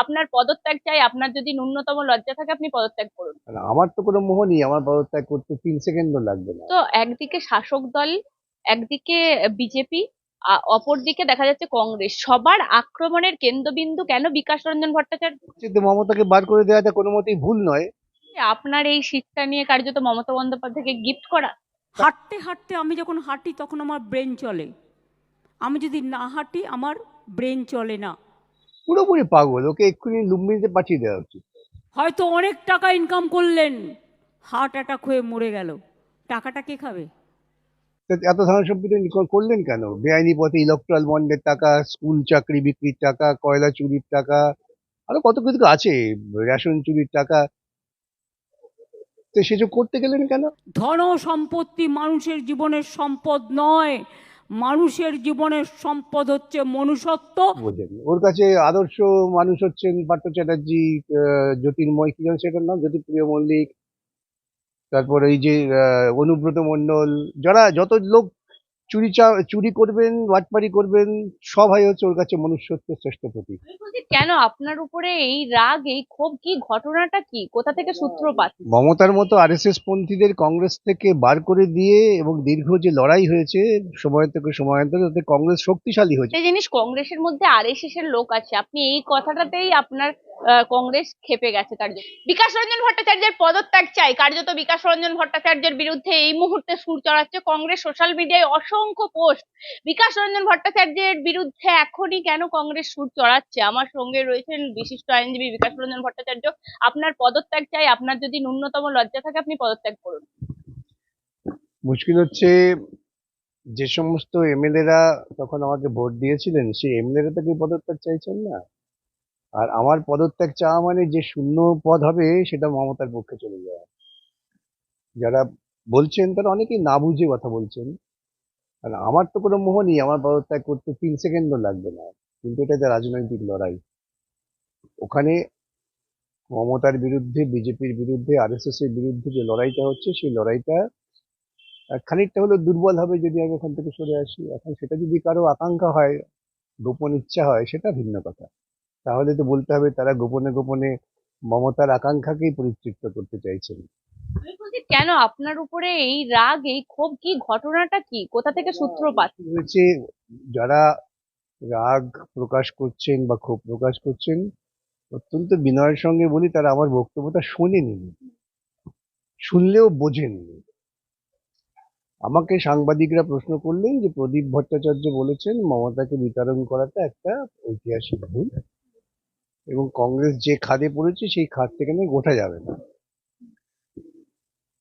আপনার পদত্যাগ চাই আপনার যদি ন্যূনতম লজ্জা থাকে আপনি পদত্যাগ করুন। আমার তো কোনো মোহ নেই আমার পদত্যাগ করতে তিন সেকেন্ডও লাগবে না। তো একদিকে শাসক দল একদিকে বিজেপি অপরদিকে দেখা যাচ্ছে কংগ্রেস। সবার আক্রমণের কেন্দ্রবিন্দু কেন বিকাশ রঞ্জন ভট্টাচার্য? মমতাকে বার করে দেওয়াটা কোনো মতেই ভুল নয়। আপনার এই শীতটা নিয়ে কার্যত মমতা বন্দ্যোপাধ্যায়কে গিফট করা। হাঁটতে হাঁটতে আমি যখন হাঁটি তখন আমার ব্রেন চলে। আমি যদি না হাঁটি আমার ব্রেন চলে না। পুরোপুরি পাগল ওকে এক্ষুনি লুম্বিনিতে পাঠিয়ে দেওয়া উচিত। হয়তো অনেক টাকা ইনকাম করলেন। হার্ট অ্যাটাক হয়ে মরে গেল। টাকাটা কে খাবে? এত ধরনের সম্পত্তি করলেন কেন? বেআইনি পথে ইলেকট্রাল বন্ডের টাকা স্কুল চাকরি বিক্রির টাকা কয়লা চুরির টাকা আরও কত কিছু আছে রেশন চুরির টাকা। তো সেসব করতে গেলেন কেন? ধন সম্পত্তি মানুষের জীবনের সম্পদ নয়। মানুষের জীবনের সম্পদ হচ্ছে মনুষ্যত্ব। ওর কাছে আদর্শ মানুষ হচ্ছেন পার্থ চ্যাটার্জি জ্যোতির্ময় কি সেটার নাম জ্যোতিপ্রিয় মল্লিক। তারপর এই যে অনুব্রত মণ্ডল, যারা যত লোক চুরি চুরি করবেন বাটপারি করবেন সবাই হচ্ছে ওর কাছে মনুষ্যত্বের শ্রেষ্ঠ প্রতীক। বলছি, কেন আপনার উপরে এই রাগ এই ক্ষোভ কি? ঘটনাটা কি? কোথা থেকে সূত্রপাত? মমতার মতো আরএসএস পন্থীদের কংগ্রেস থেকে বার করে দিয়ে এবং দীর্ঘ যে লড়াই হয়েছে সময় থেকে সময়ান্তরে তাতে কংগ্রেস শক্তিশালী হয়েছে। একটা জিনিস কংগ্রেসের মধ্যে আরএসএস এর লোক আছে। আপনি এই কথাটাতেই আপনার কংগ্রেস খেপে গেছে কার্য বিকাশ রঞ্জন ভট্টাচার্যের পদত্যাগ চাই। কার্যত বিকাশ রঞ্জন ভট্টাচার্যের বিরুদ্ধে এই মুহূর্তে সুর চড়াচ্ছে কংগ্রেস। সোশ্যাল মিডিয়ায় অসংখ্য পোস্ট। বিকাশ রঞ্জন ভট্টাচার্যের বিরুদ্ধে এখনই কেন কংগ্রেস সুর চড়াচ্ছে? আমার সঙ্গে রয়েছেন বিশিষ্ট আইনজীবী বিকাশ রঞ্জন ভট্টাচার্য। আপনার পদত্যাগ চাই। আপনার যদি ন্যূনতম লজ্জা থাকে, আপনি পদত্যাগ করুন। মুশকিল হচ্ছে, যে সমস্ত এমএলএরা তখন আমাকে ভোট দিয়েছিলেন, সেই এমএলএরা তো কি পদত্যাগ চাইছেন না? আর আমার পদত্যাগ চাওয়া মানে যে শূন্য পদ হবে, সেটা মমতার পক্ষে চলে যাওয়া। যারা বলছেন, তারা অনেকেই না বুঝে কথা বলছেন। আর আমার তো কোনো মোহ নেই, আমার পদত্যাগ করতে তিন সেকেন্ডও লাগবে না। কিন্তু এটা রাজনৈতিক লড়াই। ওখানে মমতার বিরুদ্ধে, বিজেপির বিরুদ্ধে আরএসএস এর বিরুদ্ধে যে লড়াইটা হচ্ছে, সেই লড়াইটা খানিকটা হলেও দুর্বল হবে যদি আমি ওখান থেকে সরে আসি। এখন সেটা যদি কারও আকাঙ্ক্ষা হয়, গোপন ইচ্ছা হয়, সেটা ভিন্ন কথা। তাহলে তো বলতে হবে তারা গোপনে গোপনে মমতার আকাঙ্ক্ষাকেই পরিতৃপ্ত করতে চাইছেন। কেন আপনার উপরে এই রাগ এই ক্ষোভ কি? ঘটনাটা কি? কোথা থেকে সূত্রপাত? হয়েছে যারা রাগ প্রকাশ করছেন বা ক্ষোভ প্রকাশ করছেন অত্যন্ত বিনয়ের সঙ্গে বলি তারা আমার বক্তব্যটা শোনেনি শুনলেও বোঝেননি। আমাকে সাংবাদিকরা প্রশ্ন করলেন যে প্রদীপ ভট্টাচার্য বলেছেন মমতাকে বিতরণ করাটা একটা ঐতিহাসিক ভুল। এবং কংগ্রেস যে খাদে পড়েছে, সেই খাদ থেকে নাকি গোটা যাবে না।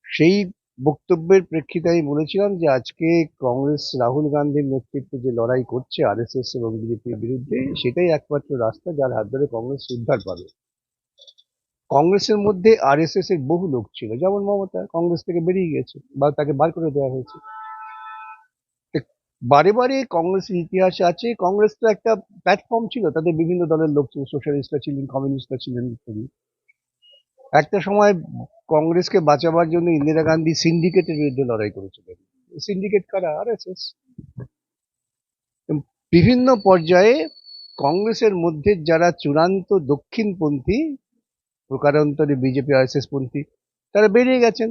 সেই বক্তব্যের প্রেক্ষিতে আমি বলেছিলাম যে, আজকে কংগ্রেস রাহুল গান্ধীর নেতৃত্বে যে লড়াই করছে, আরএসএস এবং বিজেপির বিরুদ্ধে, সেটাই একমাত্র রাস্তা যার হাত ধরে কংগ্রেস উদ্ধার পাবে। কংগ্রেসের মধ্যে আরএসএস এর বহু লোক ছিল, যেমন মমতা, কংগ্রেস থেকে বেরিয়ে গেছে বা তাকে বার করে দেওয়া হয়েছে। বারে বারে কংগ্রেসের ইতিহাসে আছে, কংগ্রেস তো একটা প্ল্যাটফর্ম ছিল তাদের বিভিন্ন দলের লোক ছিল সোশ্যালিস্টরা ছিলেন কমিউনিস্টরা ছিলেন ইত্যাদি। একটা সময় কংগ্রেসকে বাঁচাবার জন্য ইন্দিরা গান্ধী সিন্ডিকেটের বিরুদ্ধে লড়াই করেছিলেন। সিন্ডিকেট কারা? আরএসএস বিভিন্ন পর্যায়ে কংগ্রেসের মধ্যে যারা চূড়ান্ত দক্ষিণপন্থী, প্রকারান্তরে বিজেপি আরএসএস পন্থী তারা বেরিয়ে গেছেন।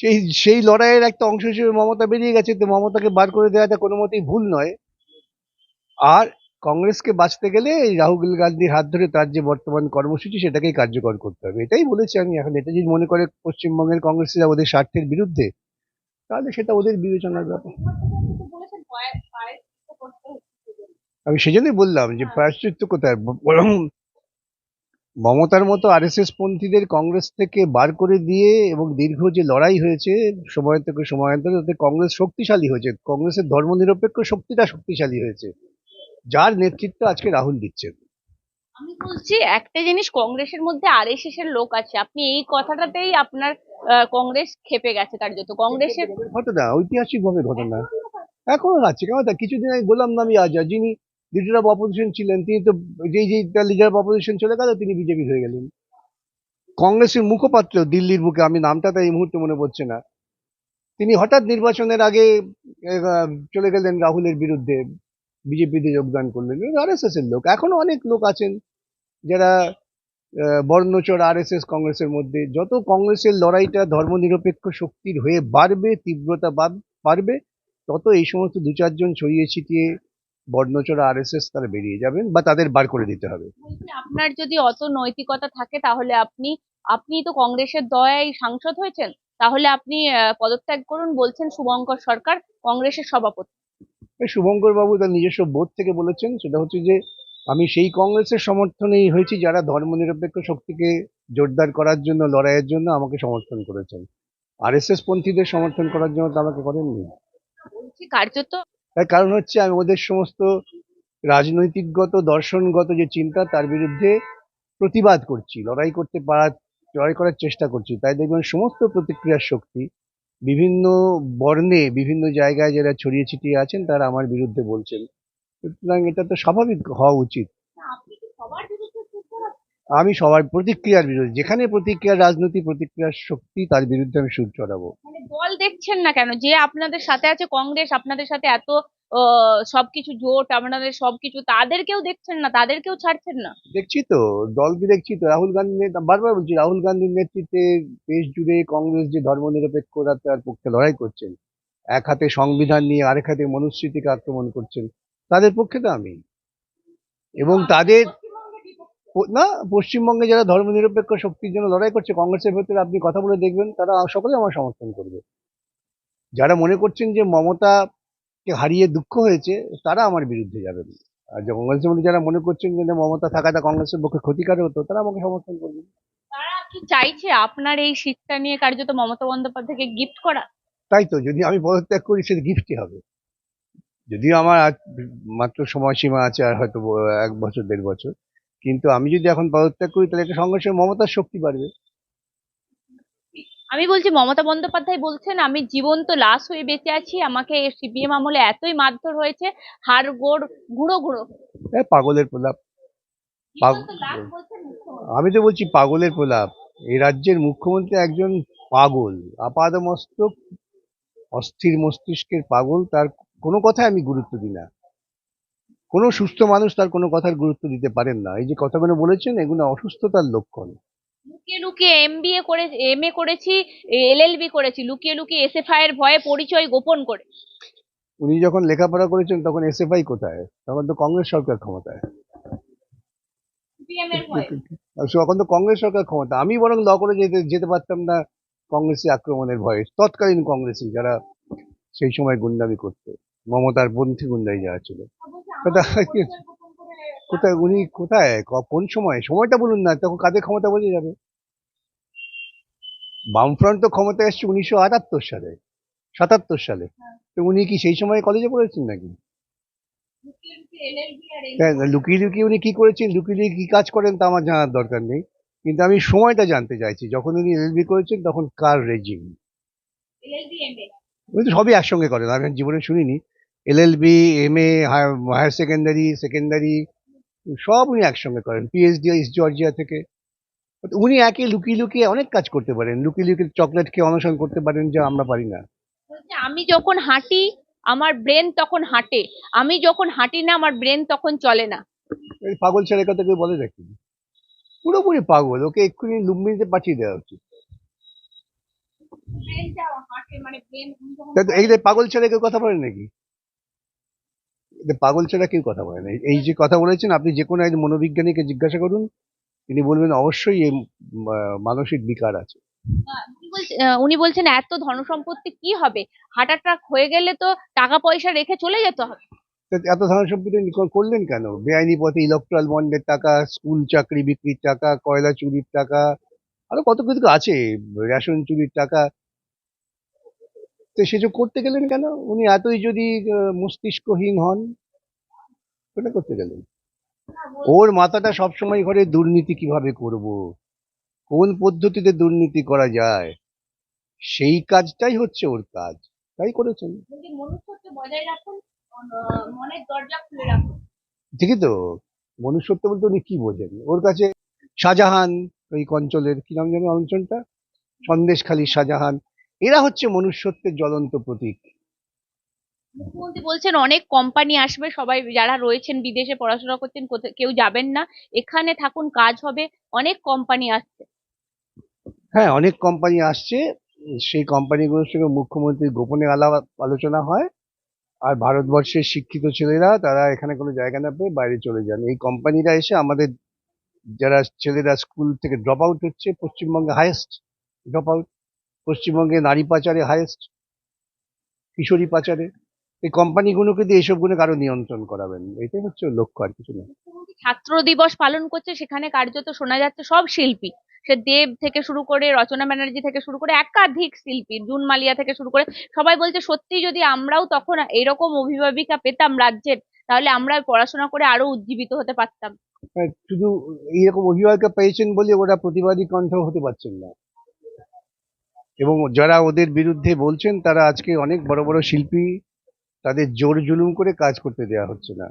সেই সেই লড়াইয়ের একটা অংশ হিসেবে মমতা বেরিয়ে গেছে, তো মমতাকে বার করে দেওয়াটা কোনো মতেই ভুল নয়। আর কংগ্রেসকে বাঁচতে গেলে এই রাহুল গান্ধীর হাত ধরে তার যে বর্তমান কর্মসূচি, সেটাকেই কার্যকর করতে হবে। এটাই বলেছি আমি এখন। এটা যদি মনে করে পশ্চিমবঙ্গের কংগ্রেসীরা ওদের স্বার্থের বিরুদ্ধে, তাহলে সেটা ওদের বিবেচনার ব্যাপার। আমি সেজন্যই বললাম যে প্রায়শ্চিত্ত কোথায়? বরং মমতার মতো আরএসএস পন্থীদের কংগ্রেস থেকে বার করে দিয়ে এবং দীর্ঘ যে লড়াই হয়েছে সময় থেকে সময়ান্তরে তাতে কংগ্রেস শক্তিশালী হয়েছে। কংগ্রেসের ধর্মনিরপেক্ষ শক্তিটা শক্তিশালী হয়েছে। যার নেতৃত্ব আজকে রাহুল দিচ্ছেন। আমি বলছি একটা জিনিস কংগ্রেসের মধ্যে আর আরএসএস এর লোক আছে। আপনি এই কথাটাতেই আপনার কংগ্রেস খেপে গেছে কার্যত কংগ্রেসের ঘটনা ঐতিহাসিক ভাবে ঘটনা। এখনও আছে। কেমন তা কিছুদিন আগে গোলাম নবী আজাদ যিনি লিডার অফ অপোজিশন ছিলেন, তিনি তো যেই যেই তার লিডার অফ অপোজিশন চলে গেল, তিনি বিজেপি হয়ে গেলেন। কংগ্রেসের মুখপাত্র দিল্লির বুকে, আমি নামটা তাই এই মুহূর্তে মনে পড়ছে না। তিনি হঠাৎ নির্বাচনের আগে চলে গেলেন রাহুলের বিরুদ্ধে বিজেপিতে যোগদান করলেন। আর এস এর লোক। এখনও অনেক লোক আছেন, যারা বর্ণচর আর এস এস কংগ্রেসের মধ্যে। যত কংগ্রেসের লড়াইটা ধর্মনিরপেক্ষ শক্তির হয়ে বাড়বে, তীব্রতা বাড়বে, তত এই সমস্ত দু চারজন ছড়িয়ে ছিটিয়ে বর্ণচর আর এস এস তারা বেরিয়ে যাবেন বা তাদের বার করে দিতে হবে। আপনার যদি অত নৈতিকতা থাকে তাহলে আপনি আপনি তো কংগ্রেসের দয়ায় সাংসদ হয়েছেন তাহলে আপনি পদত্যাগ করুন বলছেন শুভঙ্কর সরকার কংগ্রেসের সভাপতি। শুভঙ্কর বাবু তার নিজস্ব বোধ থেকে বলেছেন সেটা হচ্ছে যে আমি সেই কংগ্রেসের সমর্থনেই হয়েছি যারা ধর্মনিরপেক্ষ শক্তিকে জোরদার করার জন্য লড়াইয়ের জন্য আমাকে সমর্থন করেছেন। আর এস এস পন্থীদের সমর্থন করার জন্য তো আমাকে করেননি। কার্যত তার কারণ হচ্ছে আমি ওদের সমস্ত রাজনৈতিকগত দর্শনগত যে চিন্তা তার বিরুদ্ধে প্রতিবাদ করছি লড়াই করতে পারা লড়াই করার চেষ্টা করছি। তাই দেখবেন সমস্ত প্রতিক্রিয়ার শক্তি বিভিন্ন বর্ণে বিভিন্ন জায়গায় যারা ছড়িয়ে ছিটিয়ে আছেন তারা আমার বিরুদ্ধে বলছেন। সুতরাং এটা তো স্বাভাবিক হওয়া উচিত? আমি সবার প্রতিক্রিয়ার বিরুদ্ধে যেখানে প্রতিক্রিয়ার রাজনীতি প্রতিক্রিয়ার শক্তি তার বিরুদ্ধে আমি সুর চড়াবো। দল দেখছেন না কেন? যে আপনাদের সাথে আছে কংগ্রেস আপনাদের সাথে এত সবকিছু জোট আপনাদের সবকিছু তাদেরকেও দেখছেন না তাদেরকেও ছাড়ছেন না। দেখছি তো দলকে দেখছি তো। রাহুল গান্ধী বারবার বলছি রাহুল গান্ধীর নেতৃত্বে দেশ জুড়ে কংগ্রেস যে ধর্মনিরপেক্ষতা তার পক্ষে লড়াই করছেন এক হাতে সংবিধান নিয়ে আরেক হাতে মনুস্মৃতিকে আক্রমণ করছেন তাদের পক্ষে তো আমি। এবং তাদের না পশ্চিমবঙ্গে যারা ধর্মনিরপেক্ষ শক্তির জন্য লড়াই করছে কংগ্রেসের ভেতরে আপনি কথা বলে দেখবেন তারা সকলে আমার সমর্থন করবে। যারা মনে করছেন যে মমতাকে হারিয়ে দুঃখ হয়েছে তারা আমার বিরুদ্ধে যাবেন। আর যে কংগ্রেসের মধ্যে যারা মনে করছেন যে মমতা থাকাটা কংগ্রেসের পক্ষে ক্ষতিকারক হতো তারা আমাকে সমর্থন করবেন। তারা কি চাইছে আপনার এই শীতটা নিয়ে কার্যত মমতা বন্দ্যোপাধ্যায়কে গিফট করা? তাই তো যদি আমি পদত্যাগ করি সেটা গিফটই হবে। যদিও আমার মাত্র সময়সীমা আছে আর হয়তো এক বছর দেড় বছর। কিন্তু আমি যদি এখন পদত্যাগ করি তাহলে সঙ্গে সঙ্গে মমতার শক্তি বাড়বে। আমি বলছি মমতা বন্দ্যোপাধ্যায় বলছেন আমি জীবন্ত লাশ হয়ে বেঁচে আছি আমাকে সিপিএম আমলে এতই মারধর হয়েছে হাড় গোড় গুঁড়ো গুঁড়ো। হ্যাঁ পাগলের প্রলাপ। আমি তো বলছি পাগলের প্রলাপ। এই রাজ্যের মুখ্যমন্ত্রী একজন পাগল আপাদমস্তক অস্থির মস্তিষ্কের পাগল তার কোনো কথায় আমি গুরুত্ব দিই না। কোনো সুস্থ মানুষ তার কোনো কথার গুরুত্ব দিতে পারেন না। এই যে কথাগুলো বলেছেন এগুলো অসুস্থতার লক্ষণ। লুকিয়ে লুকিয়ে এমবিএ করে এম এ করেছি এলএলবি করেছি লুকিয়ে লুকিয়ে এসএফআই এর ভয়ে পরিচয় গোপন করে। উনি যখন লেখাপড়া করেছেন তখন এসএফআই কোথায়? তখন তো কংগ্রেস সরকার ক্ষমতায়। তখন তো কংগ্রেস সরকার ক্ষমতা। আমি বরং ল করে যেতে যেতে পারতাম না কংগ্রেসি আক্রমণের ভয়ে। তৎকালীন কংগ্রেসি যারা সেই সময় গুন্ডামি করতো মমতার পন্থী গুন্ডাই যারা ছিল। কোথায় কোথায় উনি কোথায়? কোন সময়? সময়টা বলুন না তখন কাদের ক্ষমতা বোঝা যাবে? বামফ্রন্ট তো ক্ষমতা এসছে উনিশশো আটাত্তর সালে সাতাত্তর সালে। তো উনি কি সেই সময় কলেজে পড়েছেন নাকি? হ্যাঁ, লুকিয়ে লুকিয়ে উনি কি করেছেন লুকিয়ে লুকিয়ে কি কাজ করেন তা আমার জানার দরকার নেই। কিন্তু আমি সময়টা জানতে চাইছি যখন উনি এলএলবি করেছেন তখন কার রেজিম উনি তো সবই একসঙ্গে করেন আমি জীবনে শুনিনি। LLB M A higher secondary secondary সব উনি একসঙ্গে করেন। পিএইচডি ইস্ট জর্জিয়া থেকে। উনি একে লুকিয়ে লুকিয়ে অনেক কাজ করতে পারেন। লুকিয়ে লুকিয়ে চকলেট খেয়ে অনশন করতে পারেন যা আমরা পারি না। আমি যখন হাঁটি আমার ব্রেন তখন হাঁটে। আমি যখন হাঁটি না আমার ব্রেন তখন চলে না। এই পাগল ছেলের কথা কেউ বলে নাকি? পুরোপুরি পাগল। ওকে এক্ষুনি লুম্বিনিতে পাঠিয়ে দেওয়া উচিত। মানে এই যে পাগল ছেলে কেউ কথা বলে নাকি? পাগল ছাড়া কেউ কথা বলে না। এই যে কথা বলেছেন আপনি যে কোনো একজন মনোবিজ্ঞানীকে জিজ্ঞাসা করুন তিনি বলবেন অবশ্যই এই মানসিক বিকার আছে। উনি বলছেন এত ধনসম্পত্তি কি হবে? হার্ট অ্যাটাক হয়ে গেলে তো টাকা পয়সা রেখে চলে যেতে হবে। এত ধরনের সম্পত্তি করলেন কেন? বেআইনি পথে ইলেকট্রাল বন্ডের টাকা স্কুল চাকরি বিক্রির টাকা কয়লা চুরির টাকা আরও কত কিছু আছে রেশন চুরির টাকা। তো সেসব করতে গেলেন কেন? উনি এতই যদি মস্তিষ্কহীন হন ওটা করতে গেলেন। ওর মাথাটা সবসময় ঘরে দুর্নীতি কীভাবে করব? কোন পদ্ধতিতে দুর্নীতি করা যায়? সেই কাজটাই হচ্ছে ওর কাজ। তাই করেছেন। ঠিকই তো। মনুষ্যত্ব বলতে উনি কি বোঝেন? ওর কাছে শাহজাহান ওই অঞ্চলের কি নাম জানি অঞ্চলটা? সন্দেশখালী শাহজাহান এরা হচ্ছে মনুষ্যত্বের জ্বলন্ত প্রতীক। মুখ্যমন্ত্রী বলছেন অনেক কোম্পানি আসবে সবাই যারা রয়েছেন বিদেশে পড়াশোনা করছেন কেউ যাবেন না। এখানে থাকুন কাজ হবে অনেক কোম্পানি আসছে। হ্যাঁ অনেক কোম্পানি আসছে। সেই কোম্পানিগুলোর সঙ্গে মুখ্যমন্ত্রীর গোপনে আলাপ আলোচনা হয়। আর ভারতবর্ষের শিক্ষিত ছেলেরা তারা এখানে কোনো জায়গা না পেয়ে বাইরে চলে যান। এই কোম্পানিরা এসে আমাদের যারা ছেলেরা স্কুল থেকে ড্রপ আউট হচ্ছে পশ্চিমবঙ্গে হায়েস্ট ড্রপ আউট পশ্চিমবঙ্গে নারী পাচারে হায়েস্ট কিশোরী পাচারে এই কোম্পানিগুলোকে দিয়ে এসবগুলো আরও নিয়ন্ত্রণ করাবেন এটাই হচ্ছে লক্ষ্য আর কিছু না। ছাত্র দিবস পালন করছে সেখানে কার্যত শোনা যাচ্ছে সব শিল্পী। সে দেব থেকে শুরু করে রচনা ব্যানার্জি থেকে শুরু করে একাধিক শিল্পী জুন মালিয়া থেকে শুরু করে সবাই বলছে সত্যি যদি আমরাও তখন এরকম অভিভাবিকা পেতাম রাজ্যের তাহলে আমরা পড়াশোনা করে আরও উজ্জীবিত হতে পারতাম। হ্যাঁ, শুধু এইরকম অভিভাবকরা পেয়েছেন বলে ওরা প্রতিবাদী কণ্ঠ হতে পারছেন না। এবং যারা ওদের বিরুদ্ধে বলছেন তারা আজকে অনেক বড় বড় শিল্পী তাদের জোর জুলুম করে কাজ করতে দেওয়া হচ্ছে না।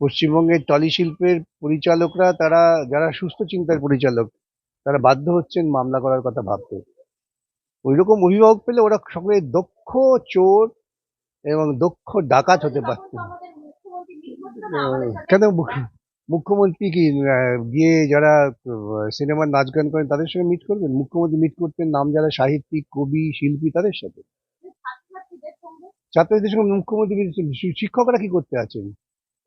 পশ্চিমবঙ্গের টলি শিল্পের পরিচালকরা তারা যারা সুস্থ চিন্তার পরিচালক তারা বাধ্য হচ্ছেন মামলা করার কথা ভাবতে। ওই রকম অভিভাবক পেলে ওরা সকলে দক্ষ চোর এবং দক্ষ ডাকাত হতে পারতেন আহ, কেন মুখ্যমন্ত্রী কি গিয়ে যারা সিনেমার নাচ গান করেন তাদের সঙ্গে মিট করবেন? মুখ্যমন্ত্রী মিট করতেন নাম যারা সাহিত্যিক কবি শিল্পী তাদের সাথে? ছাত্রদের সঙ্গে মুখ্যমন্ত্রী শিক্ষকরা কি করতে আছেন?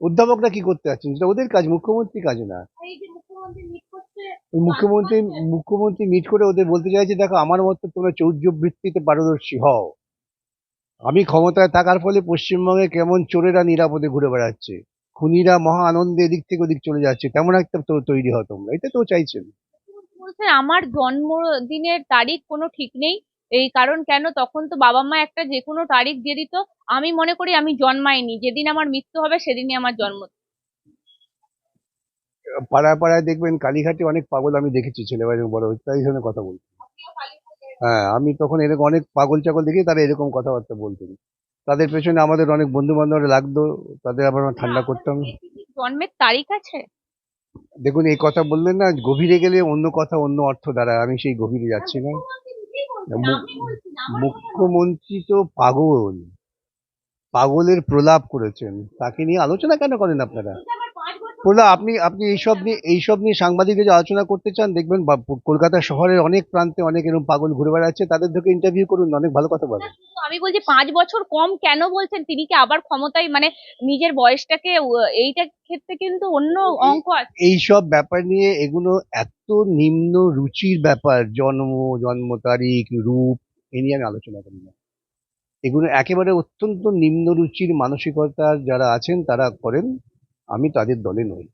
অধ্যাপকরা কি করতে আছেন? সেটা ওদের কাজ মুখ্যমন্ত্রী কাজ না। মুখ্যমন্ত্রী মুখ্যমন্ত্রী মিট করে ওদের বলতে চাইছে দেখো আমার মতো তোমরা চৌর্যবৃত্তিতে পারদর্শী হও। আমি ক্ষমতায় থাকার ফলে পশ্চিমবঙ্গে কেমন চোরেরা নিরাপদে ঘুরে বেড়াচ্ছে। খুনিরা মহা আনন্দে এদিক থেকে ওদিক চলে যাচ্ছে। তেমন একটা তো তৈরি হও তোমরা। এটা তো চাইছেন। বলছেন আমার জন্মদিনের তারিখ কোনো ঠিক নেই। এই কারণ কেন? তখন তো বাবা মা একটা যে কোনো তারিখ দিয়ে দিত। আমি মনে করি আমি জন্মাইনি। যেদিন আমার মৃত্যু হবে সেদিনই আমার জন্ম পাড়ায় পাড়ায় দেখবেন কালীঘাটে অনেক পাগল আমি দেখেছি ছেলেবেলায় বড় তাই জন্য কথা বলছি। হ্যাঁ আমি তখন এরকম অনেক পাগল চাগল দেখি তারা এরকম কথাবার্তা বলতেন। তাদের পেছনে আমাদের অনেক বন্ধু বান্ধবরা লাগতো তাদের আবার আমার ঠান্ডা করতাম। জন্মের তারিখ আছে? দেখুন এই কথা বললেন না গভীরে গেলে অন্য কথা অন্য অর্থ দাঁড়ায়। আমি সেই গভীরে যাচ্ছি না। মুখ্যমন্ত্রী তো পাগল। পাগলের প্রলাপ করেছেন। তাকে নিয়ে আলোচনা কেন করেন আপনারা? প্রলাপ আপনি আপনি এইসব নিয়ে এইসব নিয়ে সাংবাদিকদের আলোচনা করতে চান দেখবেন কলকাতা শহরের অনেক প্রান্তে অনেক এরকম পাগল ঘুরে বেড়াচ্ছে তাদের থেকে ইন্টারভিউ করুন অনেক ভালো কথা বলেন আমি বলছি পাঁচ বছর কম কেন বলছেন? তিনি কি আবার ক্ষমতায় মানে নিজের বয়সটাকে এইটা ক্ষেত্রে কিন্তু অন্য অঙ্ক আছে। এইসব ব্যাপার নিয়ে এগুলো এত নিম্ন রুচির ব্যাপার জন্ম জন্ম তারিখ রূপ এ নিয়ে আমি আলোচনা করি না। এগুলো একেবারে অত্যন্ত নিম্ন রুচির মানসিকতার যারা আছেন তারা করেন। আমি তাদের দলে নই।